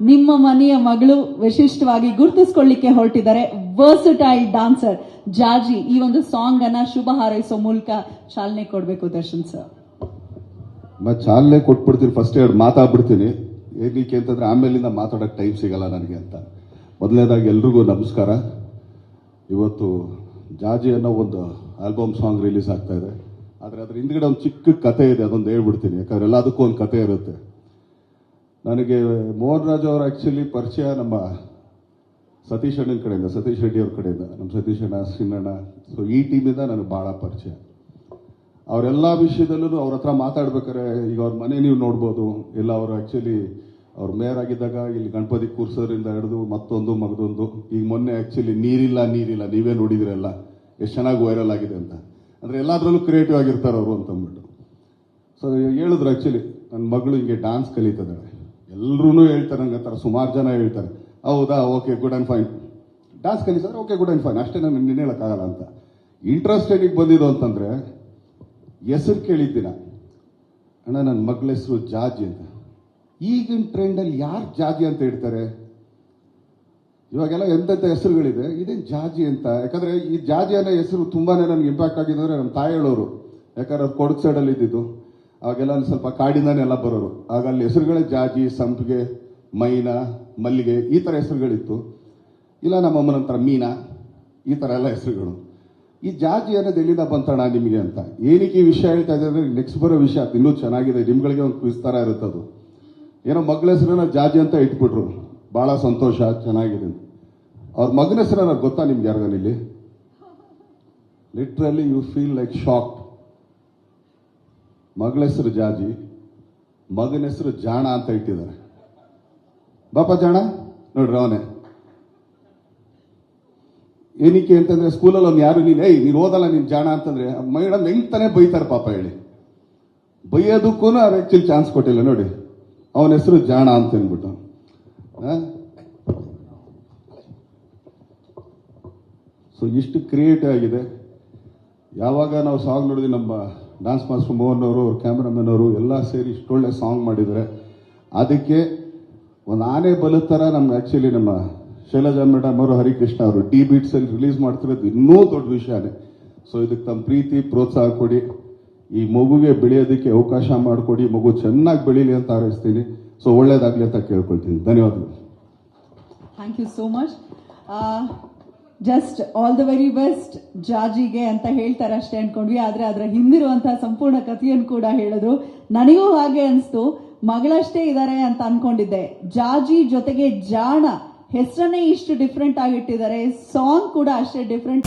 ನಿಮ್ಮ ಮನೆಯ ಮಗಳು ವಿಶಿಷ್ಟವಾಗಿ ಗುರುತಿಸ್ಕೊಳ್ಳಿಕ್ಕೆ ಹೊರಟಿದ್ದಾರೆ. ವರ್ಸಟೈಲ್ ಡಾನ್ಸರ್ ಜಾಜಿ ಈ ಒಂದು ಸಾಂಗ್ ಅನ್ನ ಶುಭ ಹಾರೈಸೋ ಮೂಲಕ ಚಾಲನೆ ಕೊಡಬೇಕು ದರ್ಶನ್ ಸರ್ ಚಾಲನೆ ಕೊಟ್ಬಿಡ್ತೀನಿ. ಫಸ್ಟ್ ಎರಡು ಮಾತಾಡ್ಬಿಡ್ತೀನಿ. ಏನಕ್ಕೆ ಅಂತಂದ್ರೆ ಆಮೇಲಿಂದ ಮಾತಾಡೋಕೆ ಟೈಮ್ ಸಿಗಲ್ಲ ನನಗೆ ಅಂತ. ಮೊದಲನೇದಾಗಿ ಎಲ್ರಿಗೂ ನಮಸ್ಕಾರ. ಇವತ್ತು ಜಾಜಿ ಅನ್ನೋ ಒಂದು ಆಲ್ಬಮ್ ಸಾಂಗ್ ರಿಲೀಸ್ ಆಗ್ತಾ ಇದೆ. ಆದರೆ ಅದ್ರ ಹಿಂದ್ಗಡೆ ಒಂದು ಚಿಕ್ಕ ಕತೆ ಇದೆ, ಅದೊಂದು ಹೇಳ್ಬಿಡ್ತೀನಿ. ಯಾಕಂದ್ರೆ ಎಲ್ಲದಕ್ಕೂ ಒಂದು ಕತೆ ಇರುತ್ತೆ. ನನಗೆ ಮೋಹನ್ ರಾಜ್ ಅವರು ಆ್ಯಕ್ಚುಲಿ ಪರಿಚಯ ನಮ್ಮ ಸತೀಶ್ ಅಣ್ಣನ ಕಡೆಯಿಂದ, ಸತೀಶ್ ರೆಡ್ಡಿ ಅವ್ರ ಕಡೆಯಿಂದ, ನಮ್ಮ ಸತೀಶ್ ಅಣ್ಣ ಸಿನ್ನಣ್ಣ ಸೊ ಈ ಟೀಮಿಂದ ನನಗೆ ಭಾಳ ಪರಿಚಯ. ಅವರೆಲ್ಲ ವಿಷಯದಲ್ಲೂ ಅವ್ರ ಹತ್ರ ಮಾತಾಡ್ಬೇಕಾರೆ ಈಗ ಅವ್ರ ಮನೆ ನೀವು ನೋಡ್ಬೋದು. ಎಲ್ಲ ಅವರು ಆ್ಯಕ್ಚುಲಿ ಅವ್ರು ಮೇಯರ್ ಆಗಿದ್ದಾಗ ಇಲ್ಲಿ ಗಣಪತಿ ಕೂರ್ಸೋದ್ರಿಂದ ಹಿಡಿದು ಮತ್ತೊಂದು, ಮಗದೊಂದು. ಈಗ ಮೊನ್ನೆ ಆ್ಯಕ್ಚುಲಿ ನೀರಿಲ್ಲ ನೀರಿಲ್ಲ. ನೀವೇ ನೋಡಿದಿರಲ್ಲ ಎಷ್ಟು ಚೆನ್ನಾಗಿ ವೈರಲ್ ಆಗಿದೆ ಅಂತ. ಅಂದರೆ ಎಲ್ಲದರಲ್ಲೂ ಕ್ರಿಯೇಟಿವ್ ಆಗಿರ್ತಾರೆ ಅವರು ಅಂತ ಅಂದ್ಬಿಟ್ಟು ಸೊ ಹೇಳಿದ್ರು ಆ್ಯಕ್ಚುಲಿ ನನ್ನ ಮಗಳು ಹಿಂಗೆ ಡಾನ್ಸ್ ಕಲಿತಿದ್ದಾಳೆ. ಎಲ್ಲರೂ ಹೇಳ್ತಾರೆ ನಂಗೆ ಸುಮಾರು ಜನ ಹೇಳ್ತಾರೆ. ಹೌದಾ? Okay good and fine dance ಕಲಿಸಿದ್ರೆ okay good and fine ಅಷ್ಟೇ ನಾನು ನಿನ್ನೆ ಹೇಳೋಕ್ಕಾಗಲ್ಲ ಅಂತ. ಇಂಟ್ರೆಸ್ಟ್ ಏನಿಗೆ ಬಂದಿದ್ದು ಅಂತಂದರೆ, ಹೆಸರು ಕೇಳಿದ್ದೀನ ಅಣ್ಣ ನನ್ನ ಮಗಳ ಹೆಸರು ಜಾಜಿ ಅಂತ. ಈಗಿನ ಟ್ರೆಂಡಲ್ಲಿ ಯಾರು ಜಾಜಿ ಅಂತ ಹೇಳ್ತಾರೆ? ಇವಾಗೆಲ್ಲ ಎಂತೆಂಥ ಹೆಸರುಗಳಿದೆ? ಇದೇನು ಜಾಜಿ ಅಂತ. ಯಾಕಂದ್ರೆ ಈ ಜಾಜಿ ಅನ್ನೋ ಹೆಸರು ತುಂಬಾನೇ ನನಗೆ ಇಂಪ್ಯಾಕ್ಟ್ ಆಗಿದೆ ಅಂದರೆ ನಮ್ಮ ತಾಯಿ ಹೇಳೋರು. ಯಾಕಂದ್ರೆ ಕೊಡಗು ಸೈಡಲ್ಲಿ ಇದ್ದಿದ್ದು. ಅವಾಗೆಲ್ಲ ಅಲ್ಲಿ ಸ್ವಲ್ಪ ಕಾಡಿಂದಾನೆ ಎಲ್ಲ ಬರೋರು. ಆಗ ಅಲ್ಲಿ ಹೆಸರುಗಳೇ ಜಾಜಿ, ಸಂಪಿಗೆ, ಮೈನಾ, ಮಲ್ಲಿಗೆ, ಈ ಥರ ಹೆಸರುಗಳಿತ್ತು. ಇಲ್ಲ, ನಮ್ಮ ಅಮ್ಮನ ಹತ್ರ ಮೀನಾ, ಈ ಥರ ಎಲ್ಲ ಹೆಸರುಗಳು. ಈ ಜಾಜಿ ಅನ್ನೋದು ಎಲ್ಲಿಂದ ಬಂತಣ ನಿಮಗೆ ಅಂತ? ಏನಕ್ಕೆ ಈ ವಿಷಯ ಹೇಳ್ತಾ ಇದ್ದಾರೆ ನೆಕ್ಸ್ಟ್ ಬರೋ ವಿಷಯ ಅದು. ಇನ್ನೂ ಚೆನ್ನಾಗಿದೆ. ನಿಮ್ಗಳಿಗೆ ಒಂದು ಕ್ವಿಸ್ ಇರುತ್ತೆ ಅದು. ಏನೋ ಮಗಳ ಹೆಸರನ್ನ ಜಾಜಿ ಅಂತ ಇಟ್ಬಿಟ್ರು. ಬಹಳ ಸಂತೋಷ, ಚೆನ್ನಾಗಿದೆ ಅವ್ರ ಮಗನ ಹೆಸರನ್ನ ಗೊತ್ತಾ ನಿಮ್ಗೆ ಯಾರಿಗಲ್ಲಿ literally you feel like shock ಮಗಳ ಹೆಸರು ಜಾಜಿ, ಮಗನ ಹೆಸರು ಜಾಣ ಅಂತ ಇಟ್ಟಿದ್ದಾರೆ. ಬಾಪ ಜಾಣ? ನೋಡ್ರಿ ಅವನೇ. ಏನಕ್ಕೆ ಅಂತಂದ್ರೆ ಸ್ಕೂಲಲ್ಲಿ ಅವ್ನು ಯಾರು ನೀನು, ಏಯ್, ನೀನು ಓದಲ್ಲ, ನೀನು ಜಾಣ ಅಂತಂದ್ರೆ ಮೇಡಮ್ ತಾನೇ ಬೈತಾರೆ ಪಾಪ ಹೇಳಿ. ಬೈಯೋದಕ್ಕೂ ಅವ್ರು ಆಕ್ಚುಲಿ ಚಾನ್ಸ್ ಕೊಟ್ಟಿಲ್ಲ, ನೋಡಿ. ಅವನ ಹೆಸರು ಜಾಣ ಅಂತ ಅಂದ್ಬಿಟ್ಟು. ಸೊ ಇಷ್ಟು ಕ್ರಿಯೇಟಿವ್ ಆಗಿದೆ. ಯಾವಾಗ ನಾವು ಸಾಂಗ್ ನೋಡಿದ್ವಿ, ನಮ್ಮ ಡಾನ್ಸ್ ಮಾಸ್ಟರ್ ಮೋಹನ್ ಅವರು ಅವ್ರ ಕ್ಯಾಮ್ರಾಮನ್ ಅವರು ಎಲ್ಲ ಸೇರಿ ಇಷ್ಟೊಳ್ಳೆ ಸಾಂಗ್ ಮಾಡಿದ್ದಾರೆ ಅದಕ್ಕೆ ಒಂದು ಆನೆ ಬಲದ ಥರ ನಮ್ಮ ಆ್ಯಕ್ಚುಲಿ ನಮ್ಮ ಶೈಲಜಾ ಮೇಡಮ್ ಅವರು, ಹರಿಕೃಷ್ಣ ಅವರು ಡಿ ಬೀಟ್ಸಲ್ಲಿ ರಿಲೀಸ್ ಮಾಡ್ತಿರೋದು ಇನ್ನೂ ದೊಡ್ಡ ವಿಷಯನೇ. ಸೊ ಇದಕ್ಕೆ ತಮ್ಮ ಪ್ರೀತಿ, ಪ್ರೋತ್ಸಾಹ ಕೊಡಿ. ಈ ಮಗುಗೆ ಬೆಳೆಯೋದಕ್ಕೆ ಅವಕಾಶ ಮಾಡಿಕೊಡಿ. ಮಗು ಚೆನ್ನಾಗಿ ಬೆಳೀಲಿ ಅಂತ ಆರೈಸ್ತೀನಿ. ಸೊ ಒಳ್ಳೇದಾಗಲಿ ಅಂತ ಕೇಳ್ಕೊಳ್ತೀನಿ. ಧನ್ಯವಾದಗಳು. Thank you so much just all the very best ಜಾಜಿಗೆ ಅಂತ ಹೇಳ್ತಾರೆ ಅಷ್ಟೇ ಅನ್ಕೊಂಡ್ವಿ. ಆದ್ರೆ ಅದರ ಹಿಂದಿರುವಂತಹ ಸಂಪೂರ್ಣ ಕಥೆಯನ್ನು ಕೂಡ ಹೇಳಿದ್ರು. ನನಗೂ ಹಾಗೆ ಅನಿಸ್ತು. ಮಗಳಷ್ಟೇ ಇದ್ದಾರೆ ಅಂತ ಅನ್ಕೊಂಡಿದ್ದೆ. ಜಾಜಿ ಜೊತೆಗೆ ಜಾಣ ಹೆಸರನ್ನೇ ಇಷ್ಟು ಡಿಫ್ರೆಂಟ್ ಆಗಿಟ್ಟಿದ್ದಾರೆ. ಸಾಂಗ್ ಕೂಡ ಅಷ್ಟೇ ಡಿಫ್ರೆಂಟ್